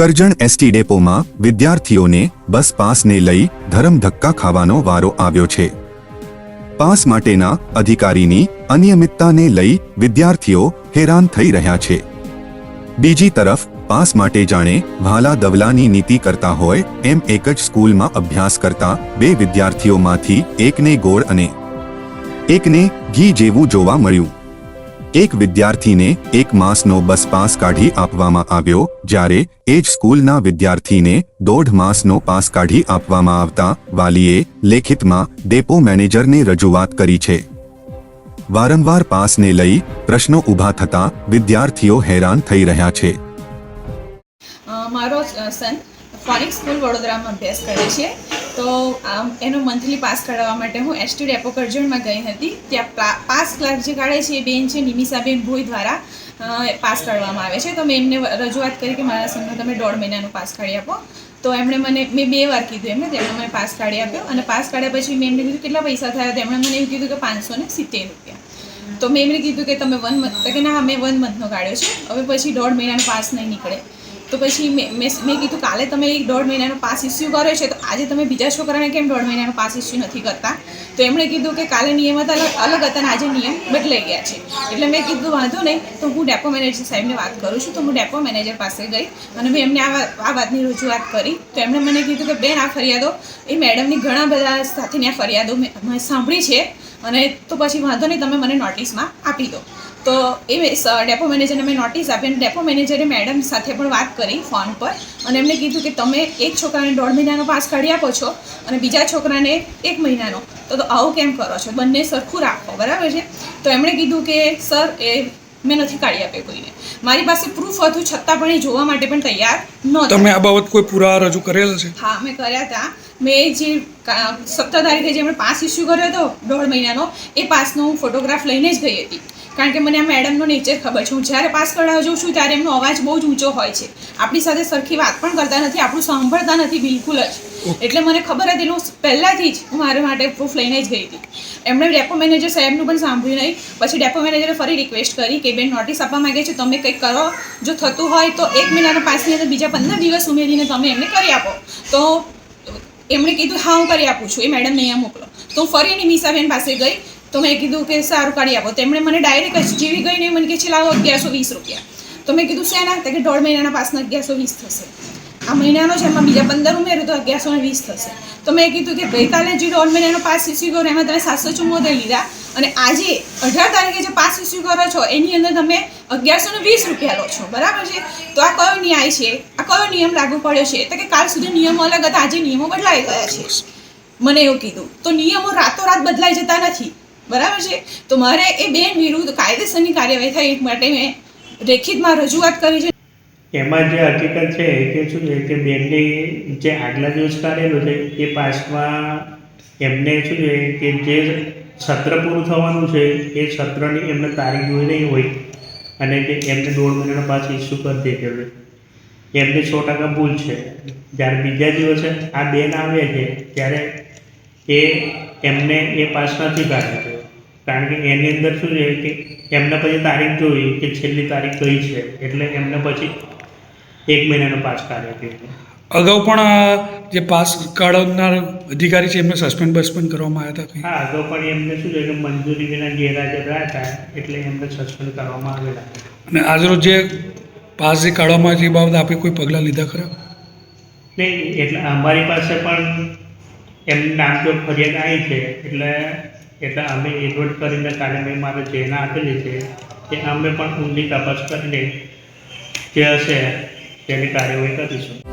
Karjan ST ડેપોમાં વિદ્યાર્થીઓને બસ પાસને લઈ ધરમ ધક્કા ખાવાનો વારો આવ્યો છે. પાસ માટેના અધિકારીની અનિયમિતતાને લઈ વિદ્યાર્થીઓ હેરાન થઈ રહ્યા છે. બીજી તરફ, પાસ માટે જાણે ભાલા દવલાની નીતિ કરતા હોય એમ એક જ સ્કૂલમાં અભ્યાસ કરતા બે વિદ્યાર્થીઓમાંથી એકને ગોળ અને એકને ઘી જેવું જોવા મળ્યું. એક વિદ્યાર્થીને એક માસનો બસ પાસ કાઢી આપવામાં આવ્યો, જ્યારે એ જ સ્કૂલના વિદ્યાર્થીને દોઢ માસનો પાસ કાઢી આપવામાં આવતા વાલીએ લેખિતમાં ડેપો મેનેજરને રજૂઆત કરી છે. વારંવાર પાસને લઈ પ્રશ્નો ઊભા થતા વિદ્યાર્થીઓ હેરાન થઈ રહ્યા છે. મારો સન ફોનિક સ્કૂલ વડોદરામાં અભ્યાસ કરે છે. તો, આમ, એનો મંથલી પાસ કાઢવા માટે હું એસટી ડેપો કરજણમાં ગઈ હતી. ત્યાં પાસ ક્લાર્ક જે કાઢે છે એ બેન છે, નિમિષાબેન ભોઈ દ્વારા પાસ કાઢવામાં આવે છે. તો મેં એમને રજૂઆત કરી કે મારા સનનો તમે દોઢ મહિનાનો પાસ કાઢી આપો. તો એમણે મને, મેં બે વાર કીધું એમને, તેમણે મને પાસ કાઢી આપ્યો. અને પાસ કાઢ્યા પછી મેં એમને કીધું, કેટલા પૈસા થયા? તેમણે મને એવું કીધું કે પાંચસો ને સિત્તેર રૂપિયા. તો મેં એમને કીધું કે તમે વન મંથ કે ના મેં વન મંથનો કાઢ્યો છે. હવે પછી દોઢ મહિનાનો પાસ નહીં નીકળે. તો પછી મેં મેં કીધું કાલે તમે એક દોઢ મહિનાનો પાસ ઇસ્યુ કર્યો છે, તો આજે તમે બીજા છોકરાને કેમ દોઢ મહિનાનો પાસ ઇસ્યુ નથી કરતા? તો એમણે કીધું કે કાલે નિયમ હતા અલગ હતા અને આજે નિયમ બદલાઈ ગયા છે. એટલે મેં કીધું, વાંધો નહીં, તો હું ડેપો મેનેજર સાહેબને વાત કરું છું. તો હું ડેપો મેનેજર પાસે ગઈ અને મેં એમને આ વાતની રજૂઆત કરી. તો એમણે મને કીધું કે, બેન, આ ફરિયાદો, એ મેડમની ઘણા બધા સાથેની આ ફરિયાદો મેં સાંભળી છે અને તો પછી વાંધો નહીં, તમે મને નોટિસમાં આપી દો. તો એ ડેપો મેનેજરને મેં નોટિસ આપી અને ડેપો મેનેજરે મેડમ સાથે પણ વાત કરી ફોન પર અને એમને કીધું કે તમે એક છોકરાને દોઢ મહિનાનો પાસ કાઢી આપો છો અને બીજા છોકરાને એક મહિનાનો. તો તો આવું કેમ કરો છો? બંને સરખું રાખો બરાબર છે? તો એમણે કીધું કે સર એ મેં નથી કાઢી આપ્યો કોઈને. મારી પાસે પ્રૂફ હતું છતાં પણ એ જોવા માટે પણ તૈયાર ન તમે આ બાબત કોઈ પુરાવા રજૂ કરેલા છે? હા મેં કર્યા હતા મેં જે સત્તર તારીખે જે મેં પાસ ઇસ્યુ કર્યો હતો દોઢ મહિનાનો, એ પાસનો હું ફોટોગ્રાફ લઈને જ ગઈ હતી. કારણ કે મને આ મેડમનો નેચર ખબર છે. હું જ્યારે પાસ કરાવવા જાઉં છું, ત્યારે એમનો અવાજ બહુ જ ઊંચો હોય છે. આપણી સાથે સરખી વાત પણ કરતા નથી, આપણું સાંભળતા નથી બિલકુલ જ. એટલે મને ખબર હતી હું પહેલાંથી જ હું મારા માટે પ્રૂફ લઈને જ ગઈ હતી. એમણે ડેપો મેનેજર સાહેબનું પણ સાંભળ્યું નહીં. પછી ડેપો મેનેજરે ફરી રિક્વેસ્ટ કરી કે, બેન નોટિસ આપવા માગે છે, તમે કંઈક કરો. જો થતું હોય તો એક મહિનાના પાસની અંદર બીજા પંદર દિવસ ઉમેરીને તમે એમને કરી આપો. તો એમણે કીધું, હા, હું કરી આપું છું. એ મેડમને અહીંયા મોકલો. તો હું ફરી મીસાબેન પાસે ગઈ. તો મેં કીધું કે, સારું, કાઢી આપો. તો એમણે મને ડાયરેક્ટ જેવી ગઈ ને મને કે છે લાવો અગિયારસો વીસ રૂપિયા. તો મેં કીધું, શેના? તો કે, દોઢ મહિનાના પાસના અગિયારસો વીસ થશે. આ મહિનાનો છે, એમાં બીજા પંદર ઉમેર્યું તો અગિયારસો વીસ થશે. તો મેં કીધું કે, ગઈકાલે જે દોઢ મહિનાનો પાસ ઇસ્યુ કર્યો, એમાં તમે સાતસો ચુમ્મોતેર લીધા. અને આજે અઢાર તારીખે જે પાસ ઇસ્યુ કરો છો, એની અંદર તમે અગિયારસો વીસ રૂપિયા લો છો. બરાબર છે? તો આ કયો ન્યાય છે? આ કયો નિયમ લાગુ પડ્યો છે? એટલે કે કાલ સુધી નિયમો અલગ હતા, આજે નિયમો બદલાઈ ગયા છે. મને એવું કીધું. તો નિયમો રાતોરાત બદલાઈ જતા નથી. બરાબર છે? તો મારે એ બેન વિરુદ્ધ કાયદેસરની કાર્યવાહી એ માટે મેં લેખિતમાં રજૂઆત કરી છે. એમાં જે હકીકત છે કે શું છે કે બેનની જે આગલા દિવસ કરેલું છે, એ પાસમાં એમને શું છે કે જે સત્ર પૂરું થવાનું છે, એ સત્રની એમને તારીખ જોઈ નહીં હોય અને કે એમને દોઢ મહિનાનો પાસ ઇસ્યુ કરી દીધેલો એમને સો ટકા ભૂલ છે. જ્યારે બીજા દિવસે આ બેન આવે છે, ત્યારે એ એમને એ પાસ નથી કાઢ્યો કારણ કે એની અંદર શું છે કે એમને પછી તારીખ જોઈ કે છેલ્લી તારીખ કઈ છે, એટલે એમને પછી એક મહિનાનો પાસ હતો અગાઉ પણ જે પાસ કાઢવનાર અધિકારી છે એમને સસ્પેન્ડ બસ્પેન્ડ કરવામાં આવ્યા હતા? હા અગાઉ પણ એમને શું છે કે મંજૂરી વિના ગેરહાજર રહ્યા હતા એટલે એમને સસ્પેન્ડ કરવામાં આવેલા અને આજરોજ જે પાસ જે કાઢવામાં આવે છે એ બાબતે આપે કોઈ પગલાં લીધા ખરા? નહીં એટલે અમારી પાસે પણ એમનું નામ તો ફરિયાદ આવી છે એટલે એટલે અમે એડવર્ટ કરીને મેં મારે જેના આપેલી છે કે અમે પણ ઊંડી તપાસ કરીને જે હશે તેની કાર્યવાહી કરીશું.